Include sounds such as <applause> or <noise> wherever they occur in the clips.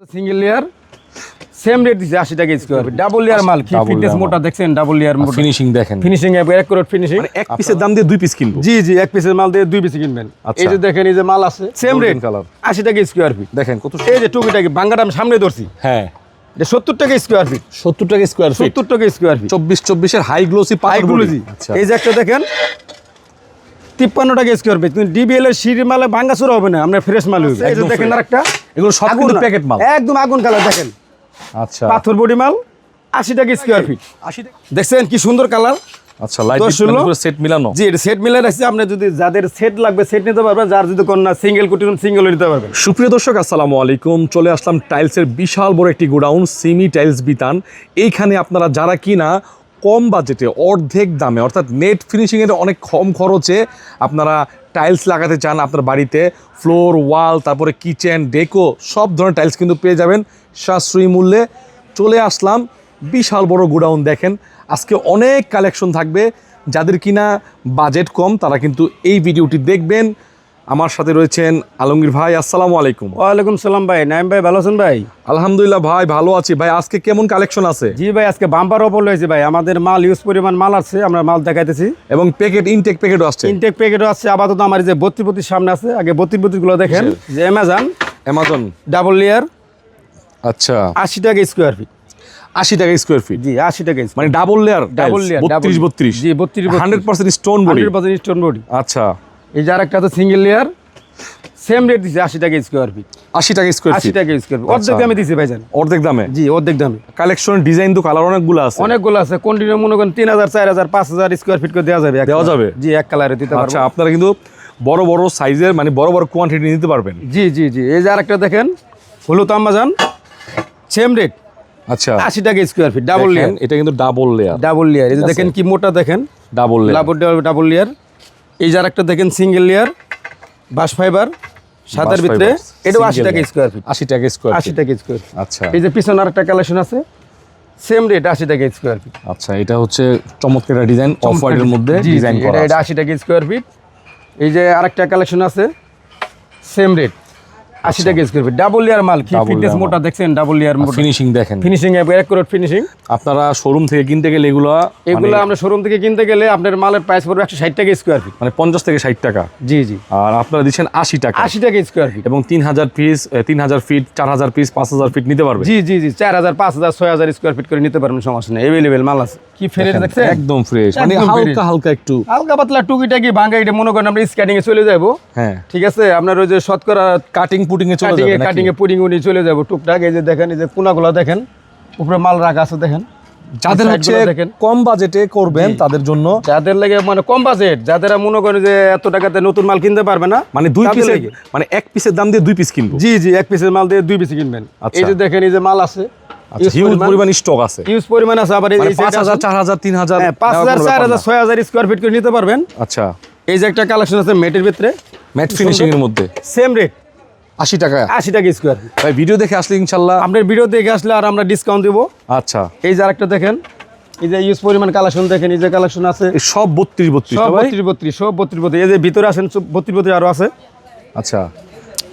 Single layer same rate দিছে আশি টাকা স্কোয়ার ডাবল লেয়ার মাল কি? ফিটনেস মোটা দেখছেন? ডাবল লেয়ার মোটা ফিনিশিং দেখেন। ফিনিশিং এক অ্যাকুরেট ফিনিশিং মানে এক পিসের দাম দিয়ে দুই পিস কিনবো। জি জি এক পিসের মাল দিয়ে দুই পিস কিনবেন। আচ্ছা। এই যে দেখেন এই যে মাল আছে সেম রেট color। আশি টাকা স্কোয়ার ফিট দেখেন কত এই যে টুকিটাকি বাঙ্গাটা আমি সামনে ধরছি। হ্যাঁ। এটা সত্তর টাকা স্কোয়ার ফিট সত্তর টাকা স্কোয়ার ফিট সত্তর টাকা স্কোয়ার ফিট চব্বিশ চব্বিশের হাই গ্লোসি জি আচ্ছা। এই যে একটা দেখেন তিপ্পান্ন টাকা স্কোয়ার ফিট কিন্তু ডিবিএল এর সিঁড়ি মালে ভাঙ্গাচুরা হবে না আপনার ফ্রেশ মাল হবে একদম দেখেন আর একটা এগুলো সব কিন্তু প্যাকেট মাল। একদম আগুন কালার দেখেন। আচ্ছা। পাথর বডি মাল আশি টাকা স্কোয়ার ফিট আশি দেখছেন কি সুন্দর কালার? আচ্ছা লাইট সেট মিলানো? জি এটা সেট মিলে রাখছি। আপনি যদি যাদের সেট লাগবে সেট নিতে পারবেন। যার যদি কন্যা সিঙ্গেল কুটি সিঙ্গেল নিতে পারবেন। সুপ্রিয় দর্শক আসসালামু আলাইকুম। চলে আসলাম টাইলসের বিশাল বড় একটি গোডাউন সিমি টাইলস বিতান। এইখানে আপনারা যারা কিনা কম বাজেটে, অর্ধেক দামে, অর্থাৎ নেট ফিনিশিংয়ের অনেক কম খরচে আপনারা টাইলস লাগাতে চান আপনার বাড়িতে ফ্লোর ওয়াল তারপরে কিচেন ডেকো সব ধরনের টাইলস কিন্তু পেয়ে যাবেন সাশ্রয়ী মূল্যে। চলে আসলাম, বিশাল বড় গোডাউন দেখেন। আজকে অনেক কালেকশন থাকবে। যাদের কিনা বাজেট কম, তারা কিন্তু এই ভিডিওটি দেখবেন। আমার সাথে রয়েছেন আলমগীর ভাই আসসালামু আলাইকুম। ওয়ালাইকুম সালাম ভাই। নাইম ভাই ভালো আছেন ভাই? আলহামদুলিল্লাহ ভাই ভালো আছি। ভাই আজকে কেমন কালেকশন আছে? জি ভাই আজকে বাম্পার অফার হয়েছে ভাই। আমাদের মাল ইউজ পরিমাণ মাল আছে আমরা মাল দেখাইতেছি। এবং প্যাকেট ইনটেক প্যাকেটও আসছে ইনটেক প্যাকেটও আছে। আপাতত আমার যে বত্রিশ বত্রিশ সামনে আছে। আগে বত্রিশ বত্রিশগুলো দেখেন। যে অ্যামাজন অ্যামাজন ডাবল লেয়ার আচ্ছা। আশি টাকা স্কোয়ার ফিট আশি টাকা স্কোয়ার ফিট জি আশি টাকা মানে ডাবল লেয়ার ডাবল লেয়ার বত্রিশ বত্রিশ। জি বত্রিশ hundred percent stone body hundred percent stone body আচ্ছা। এই যে আরেকটা তো সিঙ্গেল লেয়ার সেম রেট দিছে আশি টাকা স্কোয়ার ফিট আশি টাকা স্কোয়ার আশি টাকা স্কোয়ার ফিট অর্ধেক দামে দিছে ভাইজান। অর্ধেক দামে? জি অর্ধেক দামে। কালেকশন ডিজাইন তো কালার অনেকগুলো আছে। অনেকগুলো আছে। কন্টিনিউ মনে করেন তিন হাজার চার হাজার পাঁচ হাজার স্কোয়ার ফিট করে দেওয়া যাবে দেওয়া যাবে? জি এক কালারে দিতে পারব। আচ্ছা আপনারা কিন্তু বড় বড় সাইজের মানে বড় বড় কোয়ান্টিটি নিতে পারবেন। জি জি জি। এই যে আরেকটা দেখেন হলুদ আম্মাজান সেম রেট আচ্ছা। আশি টাকা স্কোয়ার ফিট ডাবল লেয়ার এটা কিন্তু ডাবল লেয়ার ডাবল লেয়ার এই যে দেখেন কি মোটা দেখেন? ডাবল লেয়ার ডাবল লেয়ার এই যার একটা দেখেন সিঙ্গেল লেয়ার বাস ফাইবার সাদার ভিতরে। এটাও আশি টাকা স্কোয়ার ফিট আশি টাকা স্কোয়ার আশি টাকা স্কোয়ার ফিট আচ্ছা। এই যে পিছনে আরেকটা কালেকশন আছে সেম রেট আশি টাকা স্কোয়ার ফিট আচ্ছা এটা হচ্ছে চমৎকার ডিজাইন অফ হোয়াইটের মধ্যে ডিজাইন করা এটা আশি টাকা স্কোয়ার ফিট এই যে আরেকটা কালেকশন আছে সেম রেট আশি টাকা স্কোয়ার ফিট ডাবল লেয়ার মাল কি ফিটনেস মোটা দেখছেন? ডাবল লেয়ার মোটা। ফিনিশিং দেখেন। ফিনিশিং অ্যাকুরেট ফিনিশিং আপনারা শোরুম থেকে কিনতে গেলে এগুলো এগুলো মানে- আমরা শোরুম থেকে কিনতে গেলে আপনার মালের প্রাইস পড়বে একশো ষাট টাকা স্কোয়ার ফিট মানে পঞ্চাশ থেকে ষাট টাকা। জি জি। আর আপনারা দিচ্ছেন আশি টাকা। আশি টাকা স্কোয়ার ফিট এবং তিন হাজার পিস তিন হাজার ফিট চার হাজার পিস পাঁচ হাজার ফিট নিতে পারবে। জি জি জি। চার হাজার পাঁচ হাজার ছয় হাজার স্কোয়ার ফিট করে নিতে পারবেন সমস্যা নেই। অ্যাভেলেবেল মাল আছে। কি ফেরে দেখেন, দেখছেন? একদম ফ্রেশ মানে হালকা হালকা একটু। হালকা পাতলা টুকিটাকি ভাঙ্গা এটা মনে করেন আমরা স্ক্যানিং এ চলে যাব হ্যাঁ। ঠিক আছে? আপনার ওই যে শতকরা কাটিং পুটিং এ চলে কাটিং যাবে কাটিং এ পুডিং উনি চলে যাব। টুকটাক এই যে দেখেন এই যে কোনাগুলো দেখেন উপরে মাল রাখা আছে দেখেন। যাদের হচ্ছে কম বাজেটে করবেন তাদের জন্য যাদের লাগে মানে কম বাজেট যাদের মনে করে যে এত টাকাতে নতুন মাল কিনতে পারবে না মানে দুই লাগে। মানে এক পিসের দাম দিয়ে দুই পিস কিনবো? জি জি এক পিসের মাল দিয়ে দুই পিস কিনবেন। আচ্ছা। এই যে দেখেন এই যে মাল আছে। আচ্ছা হিউজ পরিমাণ। স্টক আছে। পরিমাণ আছে আবার এই মানে তিন হাজার হ্যাঁ, স্কোয়ার ফিট করে নিতে পারবেন। আচ্ছা। এই যে একটা কালেকশন আছে মেটের ভিতরে। ম্যাট ফিনিশিং এর মধ্যে। সেম রেট আশি টাকা। আশি টাকা স্কোয়ার ভাই ভিডিও দেখে আসলে ইনশাল্লাহ আপনার ভিডিও দেখে আসলে আর আমরা ডিসকাউন্ট দেবো। আচ্ছা। এই যে আরেকটা দেখেন এই যে ইউজ পরিমাণ কালেকশন দেখেন এই যে কালেকশন আছে। সব বত্রিশ বত্রিশ সব বত্রিশ বত্রিশ সব বত্রিশ বত্রিশ। এই যে ভিতরে আসেন বত্রিশ বত্রিশ আরও আছে। আচ্ছা।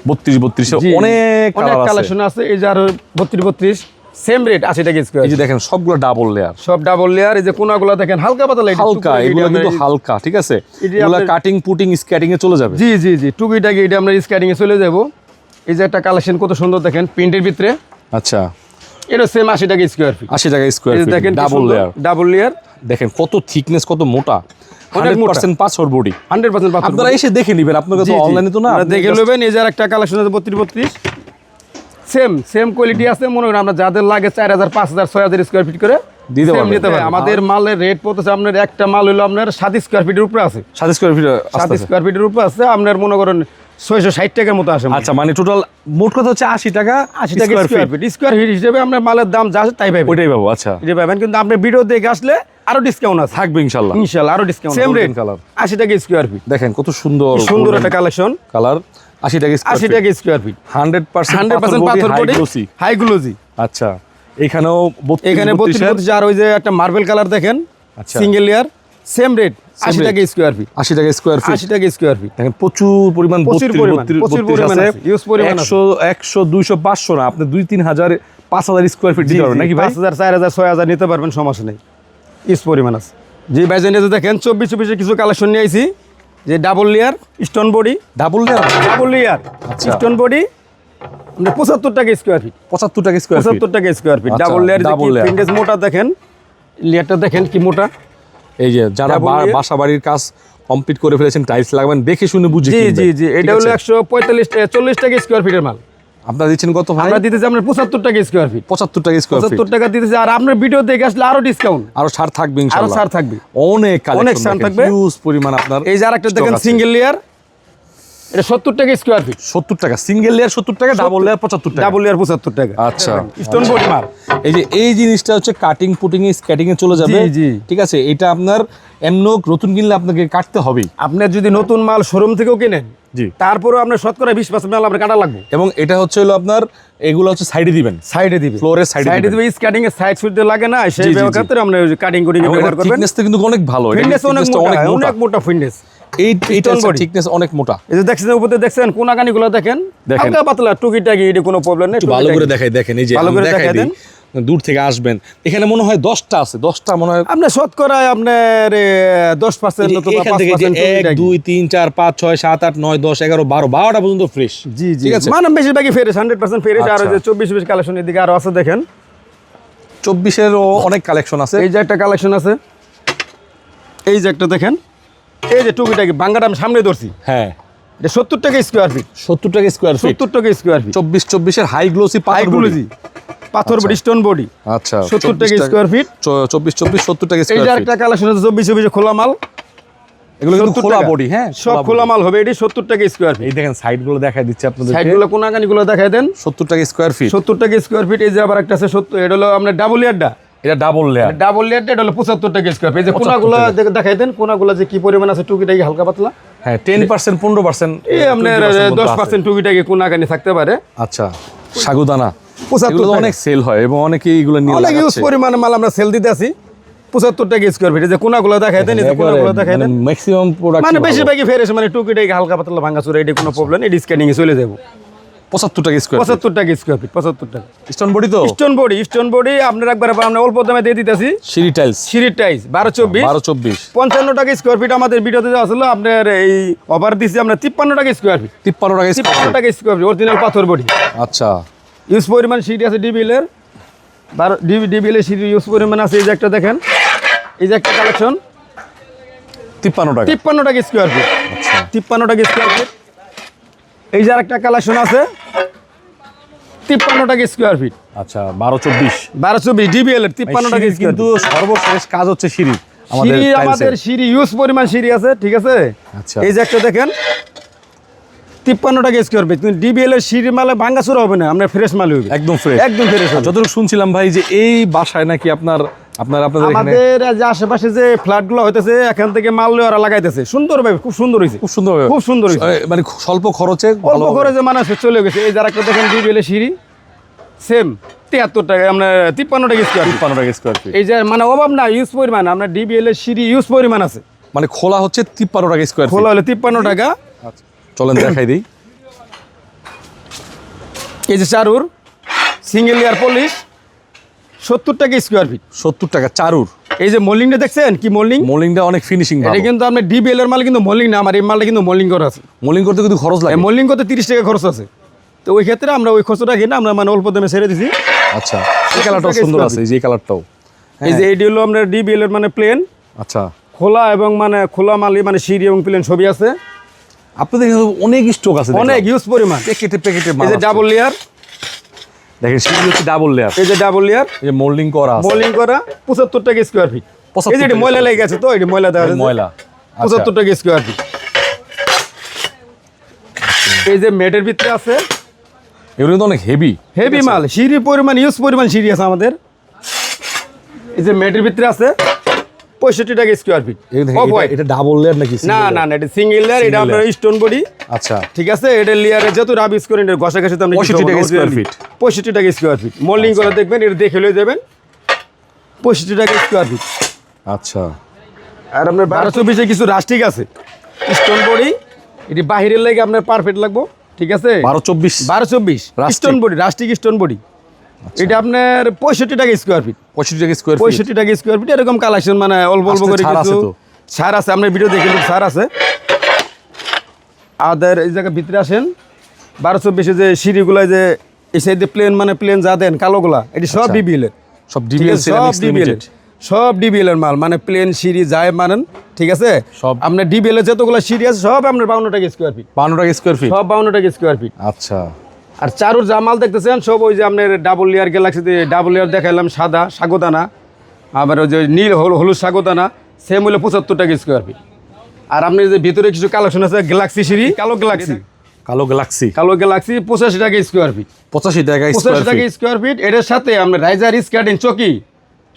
বত্রিশ বত্রিশ অনেক অনেক কালেকশন আছে এই যে আরও বত্রিশ বত্রিশ সেম রেট আশি টাকা স্কোয়ার এই যে দেখেন সবগুলো ডাবল লেয়ার সব ডাবল লেয়ার এই যে কোনাগুলো দেখেন হালকা পাতলা হালকা এগুলো কিন্তু হালকা ঠিক আছে? এগুলো কাটিং পুটিং স্ক্যাটিং এ চলে যাবে। জি জি জি টুকিটাকি এটা আমরা স্কাইডিং এ চলে যাব। এই যে একটা কালেকশন কত সুন্দর দেখেন প্রিন্টের ভিতরে। আচ্ছা। এটা সেম আশি টাকা স্কোয়ার ফিট আশি টাকা স্কোয়ার যে দেখেন ডাবল লেয়ার ডাবল লেয়ার দেখেন কত থিকনেস কত মোটা। হান্ড্রেড। পার্সেন্ট পাঁচশোর বডি হান্ড্রেড পার্সেন্ট আপনারা এসে দেখে নিবেন আপনাকে তো অনলাইনে তো না আপনি দেখে নেবেন এই যে একটা কালেকশন আছে বত্রিশ বত্রিশ। সেম সেম কোয়ালিটি আছে মনে করেন আমরা যাদের লাগে চার হাজার পাঁচ হাজার ছয় হাজার স্কোয়ার ফিট করে দিতে পারবেন। আমাদের মালের রেট পড়তেছে আপনার একটা মাল হলো আপনার সাত স্কোয়ার ফিটের উপরে আছে। সাত স্কোয়ার ফিট সাত স্কোয়ার ফিটের উপরে আছে আপনার মনে করেন ছয়শো ষাট টাকার মতো আসে আচ্ছা মানে টোটাল মোট কথা হচ্ছে আশি টাকা আশি টাকা স্কোয়ার ফিট স্কোয়ার ফিট হিসেবে মালের দাম যা আছে তাই পাইবেন ওইটাই পাবো আচ্ছা। এটা পাবেন কিন্তু আপনি ভিডিও দেখে আসলে আরও ডিসকাউন্ট আছে। থাকবে ইনশাল্লাহ ইনশাল্লাহ আরও ডিসকাউন্ট সেম রেট color। আশি টাকা স্কোয়ার ফিট দেখেন কত সুন্দর সুন্দর একটা কালেকশন কালার। আশি টাকা আশি টাকা square feet hundred percent hundred percent পাথর আচ্ছা এখানেও এখানে বত্রিশ আর ওই যে একটা মার্বেল কালার দেখেন। আচ্ছা। সিঙ্গেল লেয়ার সেম রেট আশি টাকা স্কোয়ার ফিট আশি টাকা স্কোয়ার ফিট আশি টাকা স্কোয়ার ফিট দেখেন প্রচুর পরিমাণ প্রচুর পরিমাণ, 32, প্রচুর পরিমাণ একশো একশো দুইশো পাঁচশো না আপনি দুই তিন হাজার পাঁচ হাজার স্কোয়ার ফিট দিতে পারবেন নাকি পাঁচ হাজার চার হাজার ছয় হাজার নিতে পারবেন সমস্যা নেই। ইস পরিমাণ আছে। জি দেখেন চব্বিশ চব্বিশে কিছু কালেকশন নিয়ে আইছি। যে double layer stone body double layer double layer. Stone body পঁচাত্তর টাকা স্কোয়ার ফিট পঁচাত্তর টাকা স্কোয়ার পঁচাত্তর টাকা square feet double layer layer। ফিন্ডেজ মোটা দেখেন। লেয়ারটা দেখেন কি মোটা? এই যে যারা। বাসা বাড়ির কাজ কমপ্লিট করে ফেলেছেন টাইলস লাগাবেন দেখে শুনে বুঝে জি জি জি এটা হলো? একশো পঁয়তাল্লিশ টাকা চল্লিশ টাকা স্কোয়ার ফিটের মাল। আপনারা দিচ্ছেন কত ভাই? আমরা দিতেছি আপনার পঁচাত্তর টাকা স্কোয়ার ফিট পঁচাত্তর টাকা স্কোয়ার ফিট পঁচাত্তর টাকা দিতেছি আর আপনার ভিডিও দেখে আসলে আরও ডিসকাউন্ট আরও ছাড় থাকবে আরও ছাড় থাকবে। অনেক অনেক ছাড় থাকবে। হিউজ পরিমাণ আপনার এই যে আরেকটা দেখেন সিঙ্গেল লেয়ার এটা সত্তর টাকা স্কোয়ার ফিট সত্তর টাকা সিঙ্গেল লেয়ার সত্তর টাকা ডাবল লেয়ার পঁচাত্তর টাকা। ডাবল লেয়ার পঁচাত্তর টাকা। আচ্ছা। স্টোন বডি মাল এই যে এই জিনিসটা হচ্ছে কাটিং পুটিং এ স্কেটিং এ চলে যাবে। জি, জি। ঠিক আছে এটা আপনার এমন নতুন কিনলে আপনাকে কাটতে হবেই। আপনার যদি নতুন মাল শোরুম থেকেও কিনেন জি। তারপরেও আপনার শতকরা বিশ পার্সেন্ট মাল আপনার কাটা লাগবে। এবং এটা হচ্ছে হলো আপনার এগুলো হচ্ছে সাইডে দিবেন। সাইডে দিবে। Floor এর সাইডে দিবেন। দিবে স্কাটিং এর সাইড সুইট লাগে না সেই। ক্ষেত্রে আমরা কাটিং করে ব্যবহার করবেন। থিকনেসটা কিন্তু অনেক ভালো ফিটনেস অনেক মোটা অনেক মোটা। ফিটনেস এই। থিকনেস অনেক মোটা। এই যে দেখছেন উপরে দেখছেন দেখেন। হালকা পাতলা টুকিটাকি এটা কোনো প্রবলেম নেই একটু ভালো করে দেখাই দেখেন এই যে ভালো করে দেখাই দেখাই দূর থেকে আসবেন। এখানে মনে হয় দশটা আছে দশটা মনে হয় আপনার শতকরা আপনার দশ পার্সেন্ট এক দুই তিন চার পাঁচ ছয় সাত আট নয় দশ এগারো বারো বারোটা পর্যন্ত ফ্রেশ জি জি। ঠিক আছে? মানে বেশিরভাগই ফেরেস হান্ড্রেড পার্সেন্ট ফেরেস আর ওই যে আচ্ছা। চব্বিশ বিশ কালেকশনের দিকে আরও আছে দেখেন। চব্বিশেরও অনেক কালেকশন আছে। এই যে একটা কালেকশন আছে। এই যে একটা দেখেন। এই যে টুকিটাকি বাঙ্গাটা আমি সামনে ধরছি। হ্যাঁ। এটা সত্তর টাকা স্কোয়ার ফিট সত্তর টাকা স্কোয়ার ফিট সত্তর টাকা স্কোয়ার ফিট চব্বিশ চব্বিশের হাই গ্লোসি হাইগুলোজি পাথর বডি স্টোন বডি আচ্ছা। সত্তর টাকা স্কোয়ার ফিট চব্বিশ চব্বিশ সত্তর টাকা স্কোয়ার ফিট একটা কালেকশন আছে চব্বিশ চব্বিশে খোলা মাল। এগুলো কিন্তু খোলা বডি হ্যাঁ সব খোলা মাল হবে এটি সত্তর টাকা স্কোয়ার ফিট এই দেখেন সাইডগুলো দেখাই দিচ্ছে আপনাদের সাইডগুলো কোনাকানি গুলো দেখাই দেন। সত্তর টাকা স্কোয়ার ফিট সত্তর টাকা স্কোয়ার ফিট এই যে আবার একটা আছে সত্তর এটা হলো আপনার ডাবল ইয়ারটা এটা ডাবল লেয়ার ডাবল এটা হলো পঁচাত্তর টাকা স্কোয়ার ফিট এই যে কোনাগুলো দেখাই দেন কোনাগুলো যে কি পরিমাণ আছে টুকিটাকি হালকা পাতলা। হ্যাঁ টেন পার্সেন্ট পনেরো পার্সেন্ট এই আপনার দশ পার্সেন্ট টুকিটাকি কোনাকানি থাকতে পারে। আচ্ছা সাগুদানা। 75 এগুলো তো টাকা। অনেক সেল হয় এবং অনেকে নিয়ে অনেক ইউজ পরিমাণে মাল আমরা সেল দিতে আছি। পঁচাত্তর টাকা স্কোয়ার ফিট যে কোনাগুলো দেখাই দেন কোনাগুলো দেখাই দেন। ম্যাক্সিমাম প্রোডাক্ট মানে বেশিরভাগই ফেরেছে মানে টুকিটাকি হালকা পাতলা ভাঙা চুরা এটা কোনো প্রবলেম নেই এ চলে যাব। পঁচাত্তর টাকা স্কোয়ার পঁচাত্তর টাকা স্কোয়ার ফিট পঁচাত্তর টাকা। স্টোন বডি তো? স্টোন বডি স্টোন বডি আপনার একবার আমরা অল্প দামে দিয়ে দিতেছি। সিঁড়ি টাইলস সিঁড়ির টাইস বারো চব্বিশ। বারো চব্বিশ। পঞ্চান্ন টাকা স্কোয়ার ফিট আমাদের ভিডিওতে দেওয়া ছিল আপনার এই অফার দিচ্ছি আমরা তিপ্পান্ন টাকা স্কোয়ার ফিট তিপ্পান্ন টাকা স্কোয়ার তিপ্পান্ন টাকা স্কোয়ার ফিট অরিজিনাল পাথর বডি আচ্ছা। ইউজ পরিমাণ সিঁড়ি আছে ডিবিলের বারো ডিবি ডিবিলের সিঁড়ি ইউজ পরিমাণ আছে এই যে একটা দেখেন। এই যে একটা কালেকশন তিপ্পান্ন টাকা। তিপ্পান্ন টাকা স্কোয়ার ফিট আচ্ছা। তিপ্পান্ন টাকা স্কোয়ার ফিট এই যে আরেকটা কালেকশন আছে তিপ্পান্ন টাকা স্কোয়ার ফিট আচ্ছা বারো চব্বিশ। বারো চব্বিশ ডিবিএল এর তিপ্পান্ন টাকা কিন্তু সর্বশেষ কাজ হচ্ছে সিঁড়ি সিঁড়ি আমাদের সিঁড়ি ইউজ পরিমাণ সিঁড়ি আছে ঠিক আছে? আচ্ছা। এই যে একটা দেখেন তিপ্পান্ন টাকা স্কোয়ার ফিট কিন্তু ডিবিএল এর সিঁড়ি মালে ভাঙ্গাচুরা হবে না আমরা ফ্রেশ মাল হবে একদম ফ্রেশ একদম ফ্রেশ যতটুকু শুনছিলাম ভাই যে এই বাসায় নাকি আপনার আপনার আপনাদের আমাদের যে আশেপাশে যে ফ্ল্যাটগুলো হইতেছে এখান থেকে মাল ওরা লাগাইতেছে। সুন্দর ভাবে খুব সুন্দর হয়েছে খুব সুন্দর খুব সুন্দর মানে স্বল্প খরচে অল্প যে মানুষ চলে গেছে। এই যারা দেখেন ডিবিএল এর সিঁড়ি। সেম তিয়াত্তর টাকা আমরা তিপ্পান্ন টাকা স্কোয়ার তিপ্পান্ন টাকা স্কোয়ার ফিট এই যে মানে অভাব না ইউজ পরিমাণ। আমরা ডিবিএল এর সিঁড়ি ইউজ পরিমাণ আছে। মানে খোলা হচ্ছে তিপ্পান্ন টাকা স্কোয়ার খোলা হলে তিপ্পান্ন টাকা। চলেন দেখাই দিই। এই যে চারুর সিঙ্গেল ইয়ার পলিশ সত্তর টাকা স্কোয়ার ফিট সত্তর টাকা চারুর। এই যে মোল্ডিংটা দেখছেন? কি মোল্ডিং মোল্ডিংটা অনেক ফিনিশিং এটা কিন্তু আপনার ডিবিএল এর মাল কিন্তু মোল্ডিং না আমার এই মালটা কিন্তু মোল্ডিং করা আছে। মোল্ডিং করতে কিন্তু খরচ লাগে। মোল্ডিং করতে তিরিশ টাকা খরচ আছে। তো ওই ক্ষেত্রে আমরা ওই খরচটা কিনা আমরা মানে অল্প দামে ছেড়ে দিছি। আচ্ছা এই কালারটাও সুন্দর আছে এই যে কালারটাও এই যে এইটি হলো আমরা ডিবিএল এর মানে প্লেন আচ্ছা। খোলা এবং মানে খোলা মালি মানে সিঁড়ি এবং প্লেন ছবি আছে। আপনাদের অনেক স্টক আছে অনেক ইউজ পরিমাণ। প্যাকেটে প্যাকেটে এই যে ডাবল লেয়ার দেখেন সিঁড়ি হচ্ছে ডাবল লেয়ার এই যে ডাবল লেয়ার এই যে মোল্ডিং করা মোল্ডিং করা পঁচাত্তর টাকা স্কোয়ার ফিট এই যে ময়লা লেগে গেছে তো এটি ময়লা দেখা ময়লা পঁচাত্তর টাকা স্কোয়ার ফিট এই যে মেটের ভিতরে আছে। এগুলো কিন্তু অনেক হেভি হেভি মাল সিঁড়ি পরিমাণ ইউজ পরিমাণ সিঁড়ি আছে আমাদের। এই যে মেটের ভিতরে আছে। পঁয়ষট্টি টাকা স্কোয়ার ফিট অফ এটা ডাবল লেয়ার নাকি না না না এটা সিঙ্গেল লেয়ার এটা আপনার স্টোন বডি আচ্ছা। ঠিক আছে এটা লেয়ারে যত রাব করেন এটা ঘষা ঘষে আমরা 65 টাকা square feet। পঁয়ষট্টি টাকা স্কোয়ার ফিট মোল্ডিং করে দেখবেন এটা দেখে লয়ে যাবেন। পঁয়ষট্টি টাকা স্কোয়ার ফিট আচ্ছা। আর আপনার বারো চব্বিশে কিছু রাস্টিক আছে। স্টোন বডি এটি বাহিরের লেগে আপনার পারফেক্ট লাগবো। ঠিক আছে? বারো চব্বিশ। বারো চব্বিশ। Stone body rustic stone body এটা আপনার পঁয়ষট্টি টাকা স্কোয়ার ফিট পঁয়ষট্টি টাকা স্কোয়ার পঁয়ষট্টি টাকা স্কোয়ার ফিট এরকম কালেকশন মানে অল্প অল্প করে কিছু? ছাড় আছে আপনার ভিডিও দেখে ছাড় আছে। আদার এই জায়গায় ভিতরে আসেন। বারো চব্বিশে যে যে এই সাইডে প্লেন মানে প্লেন যা দেন কালোগুলা এটি সব আচ্ছা। ডিবিএল এর। সব ডিবিএল সব ডিবিএল সব ডিবিএল এর মাল মানে প্লেন সিঁড়ি যায় মানেন ঠিক আছে? সব- আপনার ডিবিএল এর যতগুলো সিঁড়ি আছে সব আপনার বাউন্ন টাকা স্কোয়ার ফিট বান্ন টাকা স্কোয়ার ফিট সব বাউন্ন টাকা স্কোয়ার ফিট আচ্ছা। আর চারুর যা মাল দেখতেছেন সব ওই যে আপনার ডাবল লেয়ার গ্যালাক্সিতে ডাবল লেয়ার দেখাইলাম সাদা সাগোদানা আবার ওই যে নীল হল- হলুদ সাগোদানা সেম হলো পঁচাত্তর টাকা স্কোয়ার ফিট আর আপনি যে ভিতরে কিছু কালেকশন আছে গ্যালাক্সি সিঁড়ি কালো গ্যালাক্সি কালো গ্যালাক্সি কালো গ্যালাক্সি পঁচাশি টাকা স্কোয়ার ফিট পঁচাশি টাকা পঁচাশি টাকা স্কোয়ার ফিট এটার সাথে আপনি রাইজার স্কার্টিং চকি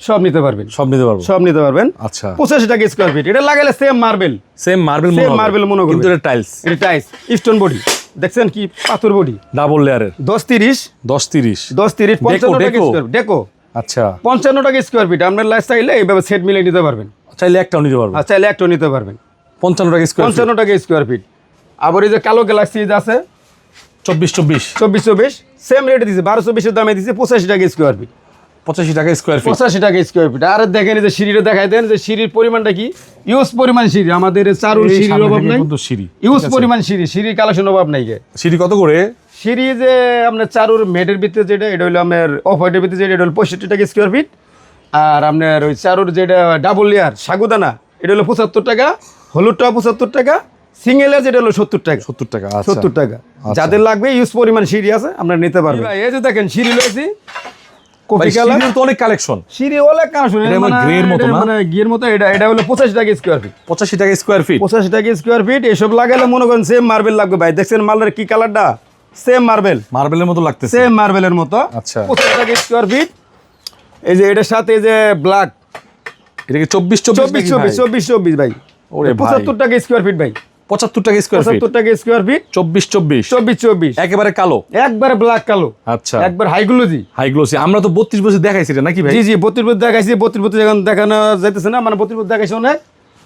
সব নিতে পারবেন। সব নিতে পারবেন সব নিতে পারবেন। আচ্ছা। পঁচাশি টাকা স্কোয়ার ফিট এটা লাগালে same marble same marble Same marble মনে। কিন্তু এটা টাইলস এটা টাইস স্টোন বডি দেখছেন কি? পাথর বডি। ডাবল লেয়ারের দশ তিরিশ। দশ তিরিশ। দশ তিরিশ পঞ্চান্ন টাকা। স্কোয়ার ডেকো আচ্ছা। পঞ্চান্ন টাকা স্কোয়ার ফিট আপনার লাইফ স্টাইলে এইভাবে সেট মিলিয়ে নিতে পারবেন। চাইলে একটাও নিতে পারব আর চাইলে একটাও নিতে পারবেন। পঞ্চান্ন টাকা স্কোয়ার পঞ্চান্ন টাকা স্কোয়ার ফিট আবার এই যে কালো গ্যালাক্সি আছে চব্বিশ চব্বিশ। চব্বিশ চব্বিশ সেম রেটে দিচ্ছে বারো চব্বিশের দামে দিচ্ছে পঁচাশি টাকা স্কোয়ার ফিট পঁচাশি টাকা স্কোয়ার ফিট পঁচাশি টাকা স্কোয়ার ফিট আর দেখেন যে সিঁড়িটা দেখাই দেন যে সিঁড়ির পরিমাণটা কি? ইউজ পরিমাণ সিঁড়ি আমাদের এই সিঁড়ির অভাব নাই। কিন্তু সিঁড়ি। ইউজ পরিমাণ সিঁড়ি সিঁড়ির কালেকশন অভাব নাই সিঁড়ি কত করে? সিঁড়ি যে আপনার চারুর মেটের ভিতরে যেটা এটা হলো আপনার অফ হোয়াইটের ভিতরে যেটা এটা হলো পঁয়ষট্টি টাকা স্কোয়ার ফিট আর আপনার ওই চারুর যেটা ডাবল লেয়ার সাগুদানা এটা হলো পঁচাত্তর টাকা হলুদটা পঁচাত্তর টাকা সিঙ্গেল যেটা হলো সত্তর টাকা। সত্তর টাকা আচ্ছা। সত্তর টাকা। যাদের লাগবে ইউজ পরিমাণ সিঁড়ি আছে আপনারা নিতে পারবেন। এই যে দেখেন সিঁড়ি লয়েছি কপি কালার? তো অনেক কালেকশন সিঁড়ি অনেক কালেকশন এটা আমার grey মতো না? মানে গিয়ের মতো এটা এটা হলো পঁচাশি টাকা স্কোয়ার ফিট পঁচাশি টাকা স্কোয়ার ফিট পঁচাশি টাকা স্কোয়ার ফিট এসব লাগালে মনে করেন সেম মার্বেল লাগবে। ভাই দেখছেন মার্বেলের কি কালারটা সেম মার্বেল মার্বেলের মতো লাগতেছে। সেম মার্বেলের মতো। আচ্ছা। পঁচাশি টাকা স্কোয়ার ফিট এই যে এটার সাথে এই যে ব্ল্যাক এটা কি চব্বিশ চব্বিশ চব্বিশ চব্বিশ চব্বিশ চব্বিশ ভাই। ওরে ভাই। পঁচাত্তর টাকা স্কোয়ার ফিট ভাই। পঁচাত্তর টাকা স্কোয়ার পঁচাত্তর টাকা স্কোয়ার ফিট চব্বিশ চব্বিশ। চব্বিশ চব্বিশ। একেবারে কালো। একবার ব্ল্যাক কালো। আচ্ছা। একবার হাইগুলোজি হাই গ্লোসি আমরা তো বত্রিশ বছর দেখাইছি এটা নাকি ভাই? জি জি বত্রিশ বত্রিশ দেখাইছি বত্রিশ বত্রিশ এখন দেখানো যাইতেছে না মানে বত্রিশ দেখাইছে অনেক।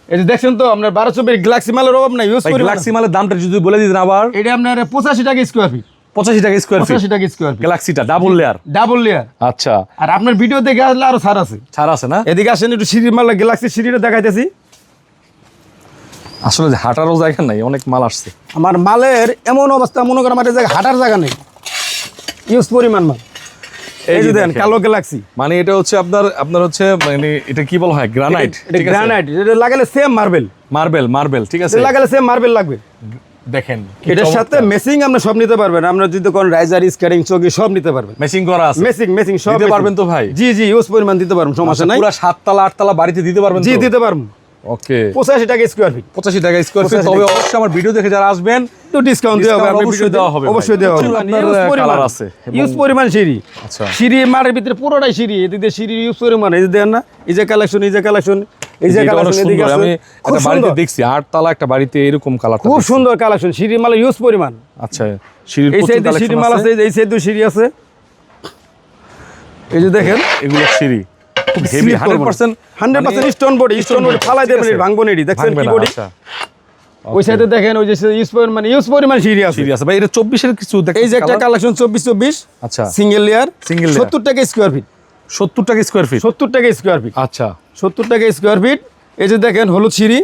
এই যে দেখছেন তো আপনার বারো চব্বিশ গ্লাক্সি মালের অভাব নাই ইউজ করি মালের দামটা যদি বলে দিতেন আবার। এটা আপনার পঁচাশি টাকা স্কোয়ার ফিট পঁচাশি টাকা স্কোয়ার পঁচাশি টাকা স্কোয়ার গ্যালাক্সিটা ডাবল লেয়ার ডাবল লেয়ার আচ্ছা। আর আপনার ভিডিও দেখে আসলে আরও ছাড় আছে। ছাড় আছে না? এদিকে আসেন একটু সিঁড়ির মাল গ্যালাক্সি সিঁড়িটা দেখাইতেছি। আসলে যে হাঁটারও জায়গা নাই অনেক মাল আসছে। আমার মালের এমন অবস্থা মনে করেন আমার এই জায়গায় হাঁটার জায়গা নেই। ইউজ পরিমাণ মাল। এই যে দেন কালো গ্যালাক্সি মানে এটা হচ্ছে আপনার আপনার হচ্ছে মানে এটা কি বলা হয়? গ্রানাইট ঠিক আছে? গ্রানাইট এটা লাগালে সেম মার্বেল মার্বেল মার্বেল ঠিক আছে? লাগালে সেম মার্বেল লাগবে। দেখেন এটার সাথে মেসিং আপনি সব নিতে পারবেন। আপনার যদি কোন রাইজার স্কারিং চৌকি সব নিতে পারবেন। করা আছে। মেসিং মেসিং সব দিতে পারবেন তো ভাই? জি জি ইউজ পরিমাণ দিতে পারবেন সমস্যা নাই। পুরো সাততলা আটতলা বাড়িতে দিতে পারবেন জি দিতে পারব। ওকে পঁচাশি টাকা স্কোয়ার ফিট পঁচাশি টাকা স্কোয়ার ফিট তবে অবশ্যই আমার ভিডিও দেখে যারা আসবেন একটু ডিসকাউন্ট দেওয়া হবে অবশ্যই দেওয়া হবে অবশ্যই দেওয়া হবে। আপনার, colour আছে। ইউজ পরিমাণ সিঁড়ি। আচ্ছা। সিঁড়ি মারের ভিতরে পুরোটাই সিঁড়ি। এদিকে সিঁড়ি ইউজ পরিমাণ। এই যে দেন না? এই যে কালেকশন এই যে কালেকশন এই যে কালেকশন এদিকে আছে। আমি একটা বাড়িতে দেখছি আটতলা একটা বাড়িতে এরকম কালার খুব সুন্দর কালেকশন সিঁড়ি মালের ইউজ পরিমাণ। আচ্ছা সিঁড়ির এই সাইডে সিঁড়ি মাল আছে। এই সাইডে সিঁড়ি আছে। এই যে দেখেন এগুলো সিঁড়ি। খুব heavy hundred percent hundred percent stone body stone body ফালাই দেবেন ভাঙবো নেডি দেখছেন কি বডি ওই সাইডে দেখেন ওই যে ইউজ পরিমাণ ইউজ পরিমাণ সিঁড়ি আছে। ভাই এটা চব্বিশের কিছু এই যে একটা কালেকশন চব্বিশ চব্বিশ। আচ্ছা। Single layer Single layer। সত্তর টাকা স্কোয়ার ফিট সত্তর টাকা স্কোয়ার ফিট সত্তর টাকা স্কোয়ার ফিট আচ্ছা। সত্তর টাকা স্কোয়ার ফিট এই যে দেখেন হলুদ সিঁড়ি।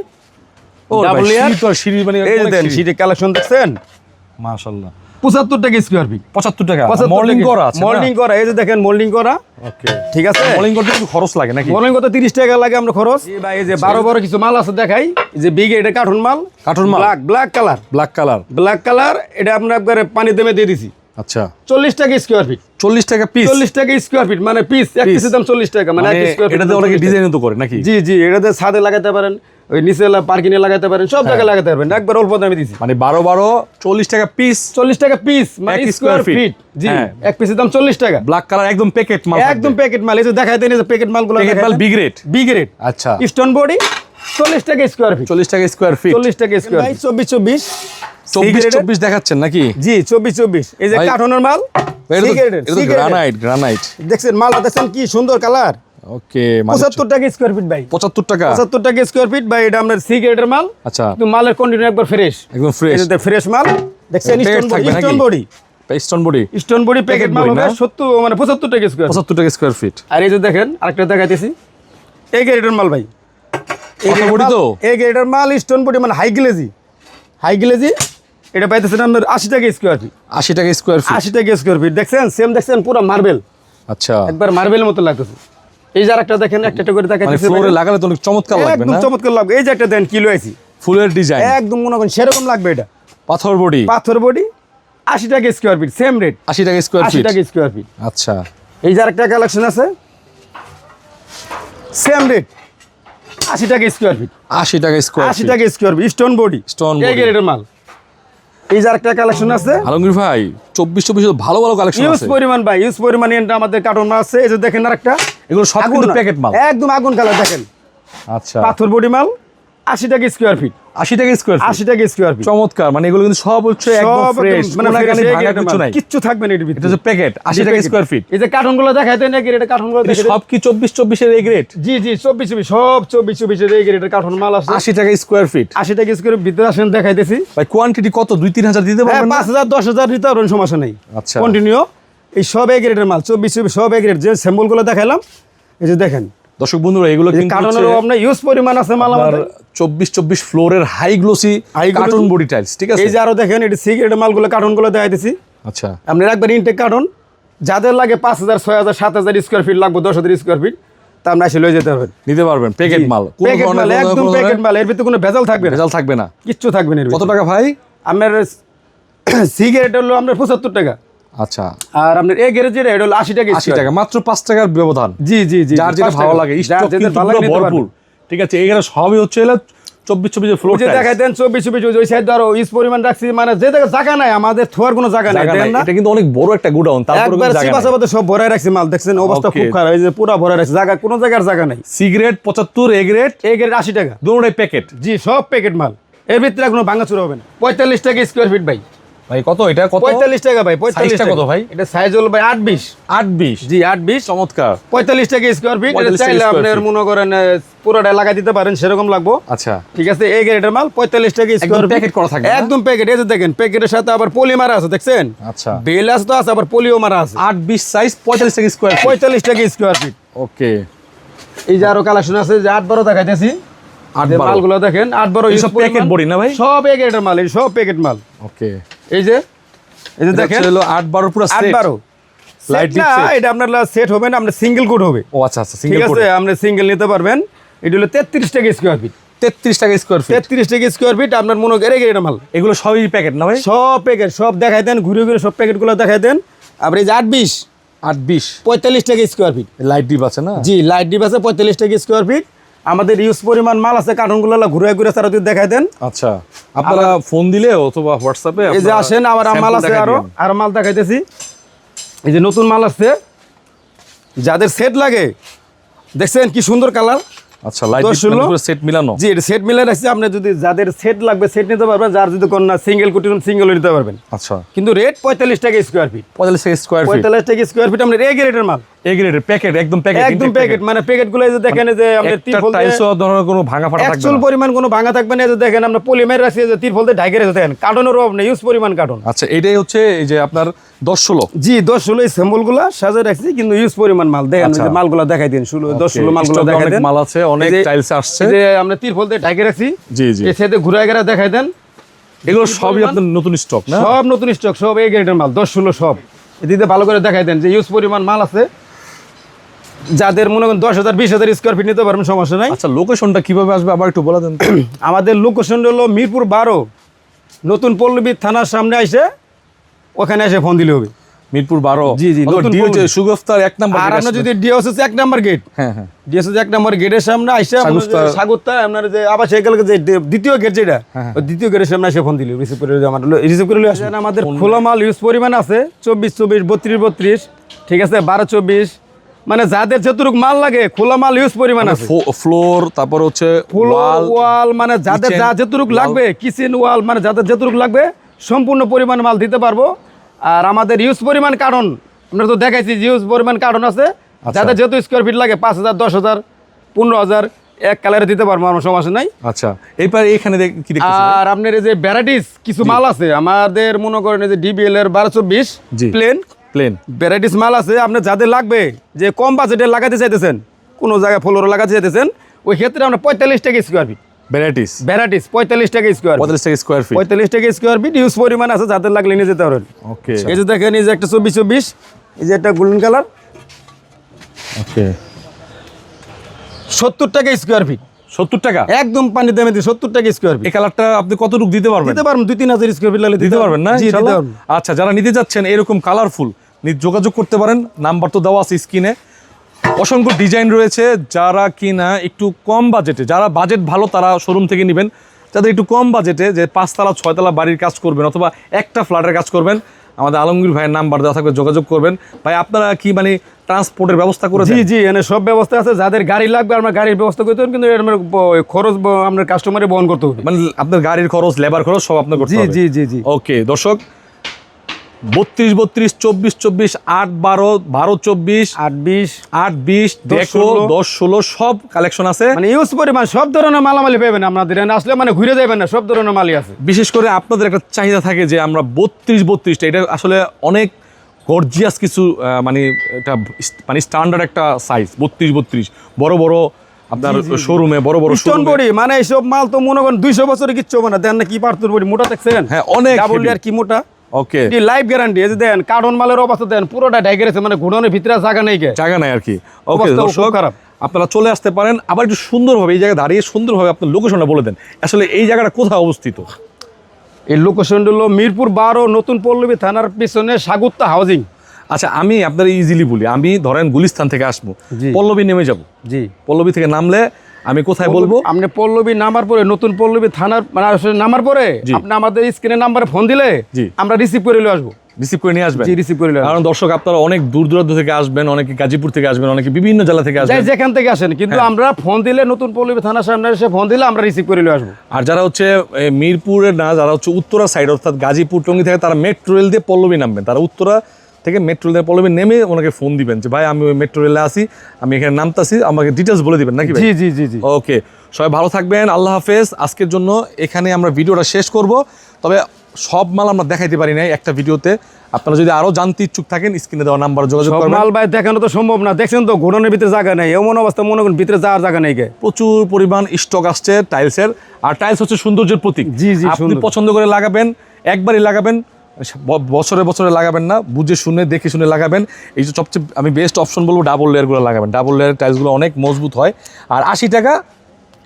ও layer। সিঁড়ি মানে এই যে দেন সিঁড়ি। কালেকশন দেখছেন? মাশাআল্লাহ। পঁচাত্তর টাকা স্কোয়ার ফিট পঁচাত্তর টাকা। করা মোল্ডিং করা এই যে দেখেন মোল্ডিং করা। ওকে ঠিক আছে? করতে একটু খরচ লাগে নাকি? মোল্ডিং করতে তিরিশ টাকা লাগে আমরা খরচ। ভাই এই যে বারো বারো কিছু মাল আছে দেখাই। যে বিগ এটা কার্টুন মাল। কার্টুন মাল? Black black colour black colour black colour এটা আমরা একবারে পানি দেমে দিয়ে দিছি। আচ্ছা। চল্লিশ টাকা স্কোয়ার ফিট চল্লিশ টাকা পিস চল্লিশ টাকা স্কোয়ার ফিট মানে পিস এক পিসের দাম চল্লিশ টাকা মানে মানে এক স্কোয়ার এটাতে অনেকে ডিজাইন তো করে নাকি? জি জি এটাতে ছাদে লাগাতে পারেন। ওই নিচে পার্কিং এ লাগাতে পারেন সব জায়গায় লাগাতে পারবেন। একবার অল্প দামে দিছি। মানে বারো বারো চল্লিশ টাকা পিস চল্লিশ টাকা পিস মানে স্কোয়ার ফিট জি হ্যাঁ। এক পিসের দাম চল্লিশ টাকা। ব্ল্যাক কালার একদম প্যাকেট মাল একদম প্যাকেট মাল। এই যে দেখাই দেন প্যাকেট মালগুলো প্যাকেট মাল বিগ রেট বি গ্রেড আচ্ছা। স্টোন বডি চল্লিশ টাকা স্কোয়ার ফিট চল্লিশ টাকা স্কোয়ার ফিট চল্লিশ টাকা স্কোয়ার ফিট চব্বিশ চব্বিশ। চব্বিশ চব্বিশ দেখাচ্ছেন নাকি? জি চব্বিশ চব্বিশ। এই যে কার্টনের মাল। গ্রানাইট গ্রানাইট দেখছেন মাল দেখছেন কি সুন্দর কালার ওকে মানে পঁচাত্তর টাকা স্কোয়ার ফিট ভাই। পঁচাত্তর টাকা? পঁচাত্তর টাকা স্কোয়ার ফিট ভাই এটা আপনার সিগারেটের মাল। আচ্ছা। কিন্তু মালের একবার ফ্রেশ একদম ফ্রেশ ফ্রেশ মাল। দেখছেন stone body stone body stone body packet মাল হবে মানে পঁচাত্তর টাকা স্কোয়ার পঁচাত্তর টাকা স্কোয়ার ফিট আর এই যে দেখেন আরেকটা দেখাইতেছি। এই গ্রেডের মাল ভাই। এই গ্রেডের মাল- তো? এই গ্রেডের মাল স্টোন বডি মানে হাই গ্লেজি হাই গ্লেজি এটা পাইতেছেন আপনার আশি টাকা স্কোয়ার ফিট আশি টাকা স্কোয়ার ফিট আশি টাকা স্কোয়ার ফিট দেখছেন সেম দেখছেন পুরো মার্বেল আচ্ছা। একবার মার্বেলের মতো লাগতেছে। এই যে আরেকটা দেখেন একটা একটা করে মানে দেখাইতেছি ফ্লোরে লাগালে তো অনেক চমৎকার লাগবে না? চমৎকার লাগবে। এই যে একটা দেন কিলো আইছি ফুলের ডিজাইন। একদম মনে করেন সেরকম লাগবে এটা। পাথর বডি। পাথর বডি আশি টাকা স্কোয়ার ফিট সেম রেট আশি টাকা স্কোয়ার আশি টাকা স্কোয়ার ফিট আচ্ছা। এই যে আরেকটা কালেকশন আছে। সেম রেট আশি টাকা স্কোয়ার ফিট আশি টাকা স্কোয়ার আশি টাকা স্কোয়ার ফিট স্টোন বডি গ্রেডের মাল। এই যে আরেকটা কালেকশন আছে। আলমগীর ভাই চব্বিশ চব্বিশ ভালো ভালো কালেকশন ইউজ পরিমাণ ভাই ইউজ পরিমাণ আমাদের কার্টন আছে। এই যে দেখেন আরেকটা। এগুলো সব কিন্তু প্যাকেট মাল। একদম আগুন কালার দেখেন। আচ্ছা। পাথর বডি মাল আশি টাকা স্কোয়ার ফিট আশি টাকা স্কোয়ার আশি টাকা স্কোয়ার ফিট চমৎকার মানে এগুলো কিন্তু সব হচ্ছে একদম ফ্রেশ মানে কিচ্ছু থাকবে না এটা হচ্ছে প্যাকেট আশি টাকা স্কোয়ার ফিট এই যে কার্টনগুলো এটা কার্টনগুলো সব কি চব্বিশ চব্বিশের এই গ্রেড জি জি চব্বিশ চব্বিশ সব চব্বিশ চব্বিশের এই গ্রেডের কার্টন মাল আছে। আশি টাকা স্কোয়ার ফিট আশি টাকা স্কোয়ার ভিতরে আসেন দেখাইতেছি। ভাই কোয়ান্টিটি কত? দুই তিন হাজার দিতে হ্যাঁ পারবেন? পাঁচ হাজার দশ হাজার দিতে পারবেন সমস্যা নেই। আচ্ছা। কন্টিনিউ এই সব এ গ্রেডের মাল চব্বিশ চব্বিশ সব এ গ্রেড যে স্যাম্পলগুলো দেখাইলাম এই যে দেখেন। দর্শক বন্ধুরা এগুলো কিন্তু কার্টনের আপনার ইউজ পরিমাণ আছে মাল আমাদের। চব্বিশ চব্বিশ ফ্লোরের high glossy high carton body tiles ঠিক আছে? এই যে আরও দেখেন এটি সিগারেটের মালগুলো কার্টনগুলো দেখাইতেছি। আচ্ছা। আপনার একবার ইনটেক কার্টন যাদের লাগে পাঁচ হাজার ছয় হাজার সাত হাজার স্কোয়ার ফিট লাগবে দশ হাজার স্কোয়ার ফিট তা এসে লয়ে যেতে পারবেন। নিতে পারবেন প্যাকেট মাল। কোনো প্যাকেট মাল একদম প্যাকেট মাল এর ভিতরে কোনো ভেজাল থাকবে না। রেজাল্ট থাকবে না। কিচ্ছু থাকবে না এর কত টাকা ভাই? আপনার <clears throat> সিগারেট হলো আপনার পঁচাত্তর টাকা। আচ্ছা। আর আপনার এ গ্যারেজ যেটা এটা হলো আশি টাকা আশি টাকা মাত্র পাঁচ টাকার ব্যবধান। জি জি জি যার যেটা ভালো লাগে ভরপুর। ঠিক আছে এখানে সবই হচ্ছে এলো চব্বিশ চব্বিশ ফ্লোর যে দেখাই দেন চব্বিশ চব্বিশ ওই সাইড আরও ইস পরিমাণ রাখছি মানে যে জায়গায় জায়গা নাই আমাদের থোয়ার কোনো জায়গা নাই দেখেন না। এটা কিন্তু অনেক বড় একটা গুডাউন একবার সব ভরাই রাখছি মাল দেখছেন? অবস্থা খুব খারাপ এই যে পুরো ভরাই রাখছি জায়গা কোনো জায়গার জায়গা নাই। সিগারেট পঁচাত্তর এ আশি টাকা। প্যাকেট জি সব প্যাকেট মাল। এর ভিতরে কোনো ভাঙাচুরা হবে না। পঁয়তাল্লিশ টাকা স্কোয়ার ফিট ভাই। ভাই কত এটা? কত? পঁয়তাল্লিশ টাকা ভাই পঁয়তাল্লিশ Size টা টাকা। কত ভাই? এটা সাইজ হলো ভাই জি চমৎকার। পঁয়তাল্লিশ টাকা স্কোয়ার ফিট 45 টাকা চাইলে আপনার মনে করেন পুরোটা লাগা দিতে পারেন সেরকম লাগবো। আচ্ছা। ঠিক আছে এই গ্রেডের মাল পঁয়তাল্লিশ টাকা স্কোয়ার packet করা থাকবে না? একদম প্যাকেট এই যে দেখেন প্যাকেটের সাথে আবার পলি মারা আছে দেখছেন? আচ্ছা। বেলাস তো আছে আবার পলিও মারা আছে। আট বিশ সাইজ পঁয়তাল্লিশ টাকা স্কোয়ার পঁয়তাল্লিশ টাকা স্কোয়ার ফিট ওকে এই যে আরও কালেকশন আছে যে আট বারো দেখাইতেছি। আট মালগুলো দেখেন আট বারো এইসব পরিমাণ। body না ভাই? সব প্যাকেটের মাল এই সব প্যাকেট মাল। ওকে এই যে এই যে দেখেন হলো আট বারো পুরো সেট বারো। Light Set deep না, এটা আপনার সেট হবে না আপনার সিঙ্গেল কোড হবে। ও আচ্ছা আচ্ছা ঠিক সিঙ্গেল আছে আপনি সিঙ্গেল নিতে পারবেন। এটা হলো তেত্রিশ টাকা স্কোয়ার ফিট তেত্রিশ টাকা স্কোয়ার ফিট তেত্রিশ টাকা স্কোয়ার ফিট আপনার মনে করেন এটা মাল। এগুলো সবই প্যাকেট না ভাই? সব প্যাকেট সব দেখাই দেন ঘুরে ঘুরে সব প্যাকেটগুলো দেখাই দেন। আপনি এই যে আট বিশ। আট বিশ। পঁয়তাল্লিশ টাকা স্কোয়ার ফিট লাইট ডিপ আছে না? জি লাইট ডিপ আছে পঁয়তাল্লিশ টাকা স্কোয়ার ফিট আমাদের ইউজ পরিমাণ মাল আছে কার্টনগুলো ঘুরে ঘুরে সারা তুই দেখাই দেন। আচ্ছা আপনারা ফোন দিলে অথবা হোয়াটসঅ্যাপে এই যে আসেন আবার মাল আছে আরও আর মাল দেখাইতেছি। এই যে নতুন মাল আসছে যাদের সেট লাগে দেখছেন কি সুন্দর কালার আচ্ছা লাইট? সেট মিলানো? জি এটা সেট মিলে রাখছি আপনি যদি যাদের সেট লাগবে সেট নিতে পারবেন যার যদি কোন না সিঙ্গেল কুটি সিঙ্গেল নিতে পারবেন। আচ্ছা। কিন্তু রেট পঁয়তাল্লিশ টাকা স্কোয়ার ফিট পঁয়তাল্লিশ টাকা স্কোয়ার ফিট পঁয়তাল্লিশ টাকা স্কোয়ার ফিট আপনার এ গ্রেডের মাল। এ গ্রেডের প্যাকেট একদম প্যাকেট একদম প্যাকেট মানে প্যাকেটগুলো যে দেখেন যে আমাদের তিরফল ধরনের কোনো ভাঙা ফাটা থাকবে অ্যাকচুয়াল না। পরিমাণ কোনো ভাঙা থাকবে না এই যে দেখেন আমরা পলিমার রাখছি যে তিরফল দিয়ে ঢাকে রেখে দেখেন কার্টনের অভাব নেই ইউজ পরিমাণ কার্টন। আচ্ছা এটাই হচ্ছে এই যে আপনার দশ ষোলো। জি দশ ষোলো এই স্যাম্পলগুলা রাখছি কিন্তু ইউজ পরিমাণ মাল। দেখেন আচ্ছা। যে মালগুলো দেখাই দিন ষোলো দশ ষোলো মালগুলো স্টকে দেখাই অনেক দেন। মাল আছে অনেক টাইলস আসছে। যে আমরা তিরফল দিয়ে ঢাকে রাখছি জি জি। সাথে ঘুরে গেরা দেখাই দেন। এগুলো সবই আপনার নতুন স্টক না? সব নতুন স্টক সব এই গ্রেডের মাল দশ ষোলো সব। এদিকে ভালো করে দেখাই দেন যে ইউজ পরিমাণ মাল আছে। যাদের মনে করেন দশ হাজার বিশ হাজার স্কোয়ার ফিট নিতে পারবেন সমস্যা নাই। আচ্ছা লোকেশনটা কীভাবে আসবে? আবার একটু বলে দেন <clears throat> আমাদের লোকেশন হলো মিরপুর বারো। নতুন পল্লবী থানার সামনে এসে ওখানে এসে ফোন দিলে হবে। মিরপুর বারো? জি, জি, সুগফতার এক নাম্বার আর আপনার যদি ডিএস এক নাম্বার গেট হ্যাঁ হ্যাঁ। ডিএস হচ্ছে এক নাম্বার গেটের সামনে সাগুস্তা- সাগুত্তা আপনার যে আবার সাইকেল যে দ্বিতীয় গেট যেটা হ্যাঁ, ওই দ্বিতীয় গেটের সামনে এসে ফোন দিলে রিসিভ করে আমার রিসিভ করে আসেন আমাদের খোলা মাল ইউজ পরিমাণ আছে চব্বিশ চব্বিশ বত্রিশ বত্রিশ। ঠিক আছে বারো চব্বিশ। মানে যাদের যতটুকু মাল লাগে খোলা মাল ইউজ পরিমাণ আছে ফ্লোর তারপর হচ্ছে ওয়াল মানে যাদের যা যতটুকু। লাগবে কিচেন ওয়াল মানে যাদের যতটুকু লাগবে সম্পূর্ণ পরিমাণ মাল দিতে পারব আর আমাদের ইউজ পরিমাণ কারণ আমরা তো দেখাইছি যে ইউজ পরিমাণ কারণ আছে আচ্ছা। যাদের যেহেতু স্কোয়ার ফিট লাগে পাঁচ হাজার দশ হাজার পনেরো হাজার এক কালারে দিতে পারব আমার সমস্যা নাই আচ্ছা এরপর এখানে আর আপনার এই যে ভ্যারাইটিস কিছু মাল আছে আমাদের মনে করেন যে ডিবিএল এর বারো চব্বিশ জি। Plane plane. ভ্যারাইটিস মাল আছে আপনার যাদের লাগবে যে কম বাজেটে লাগাতে চাইতেছেন কোনো জায়গায় ফ্লোর লাগাতে চাইতেছেন ওই ক্ষেত্রে আমরা পঁয়তাল্লিশ টাকা স্কোয়ার ফিট ভ্যারাইটিস ভ্যারাইটিস পঁয়তাল্লিশ টাকা স্কোয়ার পঁয়তাল্লিশ টাকা স্কোয়ার ফিট পঁয়তাল্লিশ টাকা স্কোয়ার ফিট ইউজ পরিমাণ আছে যাদের লাগলে নিয়ে যেতে পারেন। ওকে এই যে দেখেন এই যে একটা চব্বিশ চব্বিশ এই যে একটা গোল্ডেন কালার ওকে সত্তর টাকা স্কোয়ার ফিট সত্তর টাকা? একদম পানি দামে দিয়ে সত্তর টাকা স্কোয়ার ফিট এই কালারটা আপনি কতটুকু দিতে পারবেন? দিতে পারবেন দুই তিন হাজার স্কোয়ার ফিট লাগলে দিতে পারবেন। না? আচ্ছা যারা নিতে যাচ্ছেন এরকম কালারফুল যোগাযোগ করতে পারেন নাম্বার তো দেওয়া আছে স্ক্রিনে। অসংখ্য ডিজাইন রয়েছে যারা কিনা একটু কম বাজেটে যারা বাজেট ভালো তারা শোরুম থেকে নেবেন। যাদের একটু কম বাজেটে যে পাঁচতলা ছয়তলা বাড়ির কাজ করবেন অথবা একটা ফ্ল্যাটের কাজ করবেন আমাদের আলমগীর ভাইয়ের নাম্বার দেওয়া থাকবে যোগাযোগ করবেন। ভাই আপনারা কি মানে ট্রান্সপোর্টের ব্যবস্থা করে জি জি এনে সব ব্যবস্থা আছে যাদের গাড়ি লাগবে আমরা গাড়ির ব্যবস্থা করতে হবে কিন্তু এর মানে খরচ আপনার কাস্টমারে বহন করতে হবে। মানে আপনার গাড়ির খরচ লেবার খরচ সব আপনার করতে জি জি জি জি। ওকে দর্শক বত্রিশ বত্রিশ চব্বিশ চব্বিশ আট বারো বারো চব্বিশ আট বিশ। আট বিশ দেখো দশ ষোলো সব কালেকশন আছে। মানে ইউজ পরিমাণ সব ধরনের মালামালি পাবেন আপনাদের। আসলে মানে ঘুরে যাবেন না সব ধরনের মালই আছে। বিশেষ করে আপনাদের একটা চাহিদা থাকে যে আমরা বত্রিশ বত্রিশটা এটা আসলে অনেক গর্জিয়াস কিছু মানে এটা মানে স্ট্যান্ডার্ড একটা সাইজ বত্রিশ বত্রিশ। বড় বড় আপনার শোরুমে বড় বড় স্টোন বডি মানে এইসব মাল তো মনে করেন দুইশো বছরে কিচ্ছু না। দেন না কি পার্থর বডি মোটা দেখছেন? হ্যাঁ অনেক ডাবল আর কি মোটা? ওকে লাইফ গ্যারান্টি এই যে দেন কার্টন মালের অবস্থা দেন পুরোটা ঢাই গেছে মানে ঘুরানোর ভিতরে জায়গা নেই জায়গা নাই আর কি। ওকে দর্শক খারাপ। আপনারা চলে আসতে পারেন আবার একটু সুন্দরভাবে এই জায়গায় দাঁড়িয়ে সুন্দরভাবে আপনার লোকেশনটা বলে দেন। আসলে এই জায়গাটা কোথায় অবস্থিত? এই লোকেশন হলো মিরপুর বারো নতুন পল্লবী থানার পিছনে সাগুত্তা হাউজিং আচ্ছা আমি আপনার ইজিলি বলি আমি ধরেন গুলিস্তান থেকে আসব পল্লবী নেমে যাব। জি। পল্লবী থেকে নামলে আমি কোথায় বলব? আপনি পল্লবী নামার পরে নতুন পল্লবী থানার মানে নামার পরে আপনি আমাদের স্ক্রিনের নাম্বারে ফোন দিলে আমরা রিসিভ করে নিয়ে আসব। রিসিভ করে নিয়ে আসবেন? জি রিসিভ করে কারণ দর্শক আপনারা অনেক দূর দূরান্ত থেকে আসবেন অনেকে গাজীপুর থেকে আসবেন অনেকে বিভিন্ন জেলা থেকে আসবেন। যেখান থেকে আসেন কিন্তু হ্যাঁ। আমরা ফোন দিলে নতুন পল্লবী থানার সামনে এসে ফোন দিলে আমরা রিসিভ করে নিয়ে আসব। আর যারা হচ্ছে মিরপুরের না যারা হচ্ছে উত্তরা সাইড অর্থাৎ গাজীপুর টঙ্গি থেকে তারা মেট্রো রেল দিয়ে পল্লবী নামবেন। তারা উত্তরা থেকে মেট্রো রেল দিয়ে পল্লবী নেমে ওনাকে ফোন দিবেন যে ভাই আমি ওই মেট্রো রেলে আসি আমি এখানে নামতাছি আমাকে ডিটেলস বলে দিবেন নাকি জি জি জি জি। ওকে সবাই ভালো থাকবেন আল্লাহ হাফেজ। আজকের জন্য এখানে আমরা ভিডিওটা শেষ করব। তবে সব মাল আমরা দেখাইতে পারি নাই একটা ভিডিওতে। আপনারা যদি আরও জানতে ইচ্ছুক থাকেন স্ক্রিনে দেওয়া নাম্বার যোগাযোগ করবেন। মাল ভাই দেখানো তো সম্ভব না। দেখছেন তো ঘোড়ানোর ভিতরে জায়গা নেই। এমন অবস্থা মনে করেন ভিতরে যাওয়ার জায়গা নেই প্রচুর পরিমাণ স্টক আসছে টাইলসের আর টাইলস হচ্ছে সৌন্দর্যের প্রতীক। জি, জি, আপনি পছন্দ করে লাগাবেন একবারই লাগাবেন বছরে বছরে লাগাবেন না বুঝে শুনে দেখে শুনে লাগাবেন। এই যে সবচেয়ে আমি বেস্ট অপশন বলব ডাবল লেয়ারগুলো লাগাবেন। ডাবল লেয়ার টাইলসগুলো অনেক মজবুত হয়। আর আশি টাকা?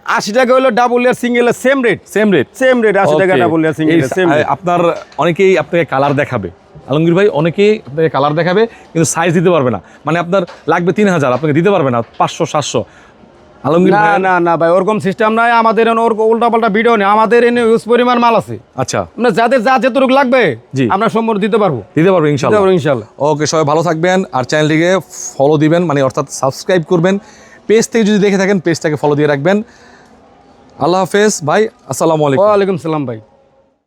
আশি টাকা হলো double layer single same rate same rate same rate আশি টাকা ডাবল ইয়ার সিঙ্গেল সেম আপনার অনেকেই আপনাকে কালার দেখাবে। আলমগীর ভাই অনেকেই আপনাকে কালার দেখাবে কিন্তু সাইজ দিতে পারবে না। মানে আপনার লাগবে তিন হাজার আপনাকে দিতে পারবে না পাঁচশো সাতশো। আলমগীর না না না ভাই ওরকম সিস্টেম নাই আমাদের এনে ওর উল্টা ভিডিও নেই আমাদের এনে ইউজ পরিমাণ মাল আছে। আচ্ছা। আমরা যাদের যা লাগবে জি। আমরা সম্পূর্ণ দিতে পারব। দিতে পারব ইনশাল্লাহ। ইনশাল্লাহ। ওকে সবাই ভালো থাকবেন আর চ্যানেলটিকে ফলো দিবেন মানে অর্থাৎ সাবস্ক্রাইব করবেন। পেজ থেকে যদি দেখে থাকেন পেজটাকে ফলো দিয়ে রাখবেন। আল্লাহ হাফেজ ভাই আসসালামু আলাইকুম। ওয়ালাইকুম সালাম ভাই।